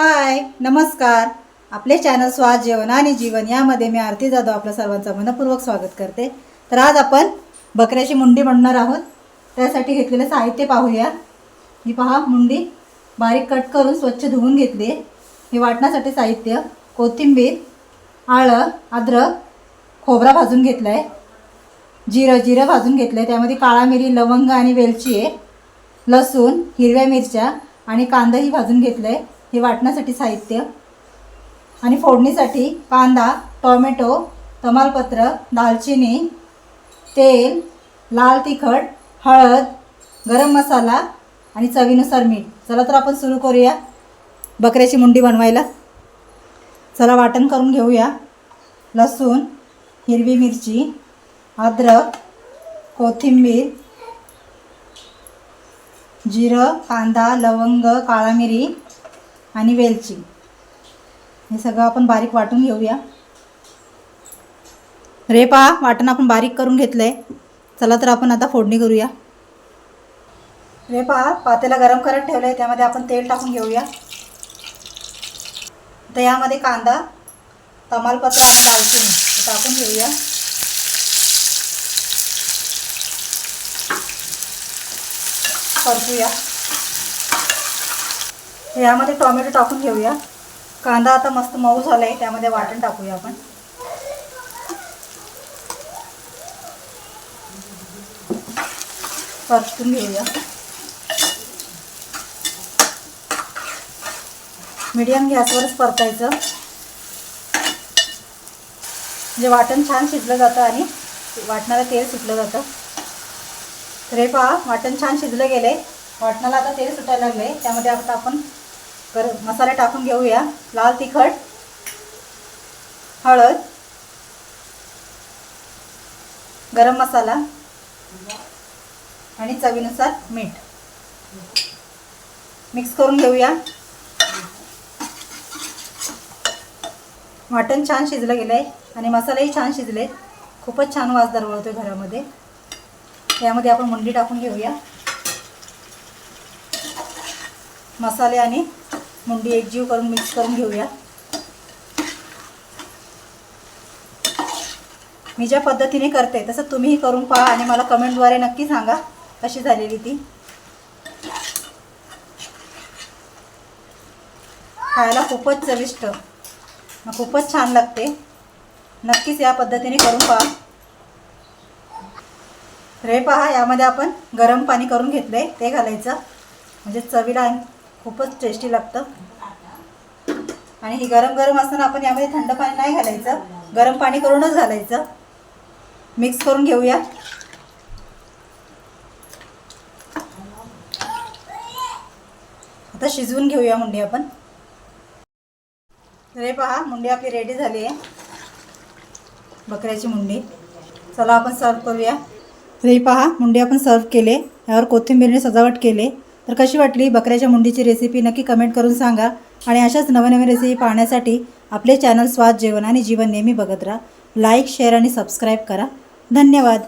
हाय नमस्कार. आपले चॅनल स्वाद जेवण आणि जीवन यामध्ये मी आरती जाधव आपल्या सर्वांचं मनपूर्वक स्वागत करते. तर आज आपण बकऱ्याची मुंडी म्हणणार आहोत. त्यासाठी घेतलेलं साहित्य पाहूया. ही पहा मुंडी बारीक कट करून स्वच्छ धुवून घेतली हे वाटण्यासाठी साहित्य कोथिंबीर आळं अद्रक खोबरा भाजून घेतलं आहे जिरं जिरं भाजून घेतलं आहे त्यामध्ये काळा मिरी लवंग आणि वेलची आहे. लसूण हिरव्या मिरच्या आणि कांदाही भाजून घेतलं आहे हे वाटण्यासाठी साहित्य आणि फोडणीसाठी कांदा टोमॅटो तमालपत्र दालचिनी तेल लाल तिखट हळद गरम मसाला आणि चवीनुसार मीठ. चला तर आपण सुरू करूया बकऱ्याची मुंडी बनवायला. चला वाटण करून घेऊया. लसूण हिरवी मिरची अद्रक कोथिंबीर जिरं कांदा लवंग काळा मिरी आणि वेलची. हे सगळं आपण बारीक वाटून घेऊया. रे पहा वाटण आपण बारीक करून घेतलं आहे चला तर आपण आता फोडणी करूया. रे पहा पातेला गरम करत ठेवलं आहे त्यामध्ये आपण तेल टाकून घेऊया. तर यामध्ये कांदा तमालपत्र आणि दालचिनी टाकून घेऊया. परतूया. यामध्ये टोमॅटो टाकून घेऊया. कांदा आता मस्त मऊ झाला आहे त्यामध्ये वाटण टाकूया आपण. परतून घेऊया. मीडियम गॅसवरच परतायचं. म्हणजे वाटण छान शिजलं जातं आणि वाटणारं तेल सुटलं जातं. तर हे पहा वाटण छान शिजलं गेले वाटणाला आता तेल सुटायला लागले त्यामध्ये आता आपण कर मसाले टाकून घेऊया. लाल तिखट हळद गरम मसाला आणि चवीनुसार मीठ. मिक्स करून घेऊया. वाटण छान शिजलं गेलं आहे आणि मसालेही छान शिजले खूपच छान वास दरवळतो घरामध्ये. यामध्ये आपण मुंडी टाकून घेऊया. मसाले आणि मुंडी एकजीव करून मिक्स करून घेऊया. मी ज्या पद्धतीने करते तसं तुम्हीही करून पहा आणि मला कमेंटद्वारे नक्की सांगा कशी झालेली ती. खायला खूपच चविष्ट खूपच छान लागते. नक्कीच या पद्धतीने करून पहा. रे पहा यामध्ये आपण गरम पाणी करून घेतलं आहे ते घालायचं. म्हणजे चवीला खूपच टेस्टी लागतं. आणि हे गरम गरम असताना आपण यामध्ये थंड पाणी नाही घालायचं. गरम पाणी करूनच घालायचं. मिक्स करून घेऊया. आता शिजवून घेऊया मुंडी आपण. रे पहा मुंडी आपली रेडी झाली आहे. बकऱ्याची मुंडी. चला आपण सर्व करूया. हे पहा मुंडी आपण सर्व केले. यावर कोथिंबीरने सजावट केले. तर कशी वाटली बकऱ्याच्या मुंडीची रेसिपी नक्की कमेंट करून सांगा. आणि अशाच नवनवीन रेसिपी पाहण्यासाठी आपले चॅनल स्वाद जेवण आणि जीवन नेहमी बघत राहा. लाईक शेअर आणि सबस्क्राईब करा. धन्यवाद.